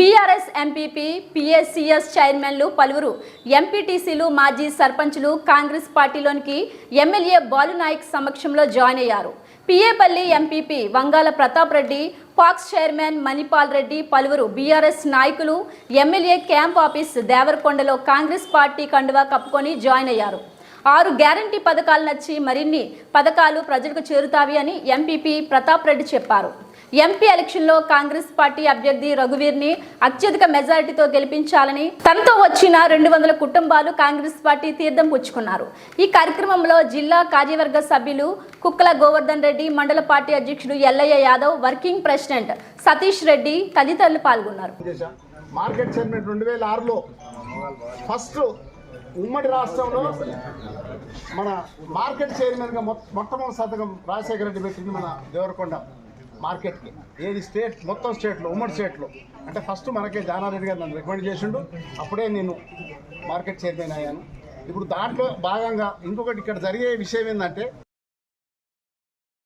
BRS MPP PSCS చైర్మన్లు పలువురు ఎంపీటీసీలు మాజీ సర్పంచులు కాంగ్రెస్ పార్టీలోనికి ఎమ్మెల్యే బాలునాయక్ సమక్షంలో జాయిన్ అయ్యారు. PA Palli MPP Vangala Pratap Reddy PACS chairman Manipal Reddy పలువురు బీఆర్ఎస్ నాయకులు ఎమ్మెల్యే క్యాంప్ ఆఫీస్ దేవరకొండలో కాంగ్రెస్ పార్టీ కండువా కప్పుకొని జాయిన్ అయ్యారు. ఆరు గ్యారంటీ పథకాలు నచ్చి మరిన్ని పథకాలు ప్రజలకు చేరుతావి అని ఎంపీపీ ప్రతాప్ రెడ్డి చెప్పారు. ఎంపీ ఎలక్షన్లో కాంగ్రెస్ పార్టీ అభ్యర్థి రఘువీర్ని అత్యధిక మెజారిటీతో గెలిపించాలని తనతో వచ్చిన రెండు వందల కుటుంబాలు కాంగ్రెస్ పార్టీ తీర్థం పుచ్చుకున్నారు. ఈ కార్యక్రమంలో జిల్లా కార్యవర్గ సభ్యులు కుక్కల గోవర్ధన్ రెడ్డి మండల పార్టీ అధ్యక్షుడు ఎల్లయ్య యాదవ్ వర్కింగ్ ప్రెసిడెంట్ సతీష్ రెడ్డి తదితరులు పాల్గొన్నారు. మార్కెట్ చైర్మన్ రెండు వేల ఆరులో ఫస్ట్ ఉమ్మడి రాష్ట్రంలో మన మార్కెట్ చైర్మన్గా మొ మొట్టమొదటి సంతకం రాజశేఖర రెడ్డి పెట్టింది మన దేవరకొండ మార్కెట్కి. ఏది స్టేట్ మొత్తం స్టేట్లో ఉమ్మడి స్టేట్లో. అంటే ఫస్ట్ మనకే జానారెడ్డి గారు నన్ను రికమెండ్ చేసిండు. అప్పుడే నేను మార్కెట్ చైర్మన్ అయ్యాను. ఇప్పుడు దాంట్లో భాగంగా ఇంకొకటి ఇక్కడ జరిగే విషయం ఏంటంటే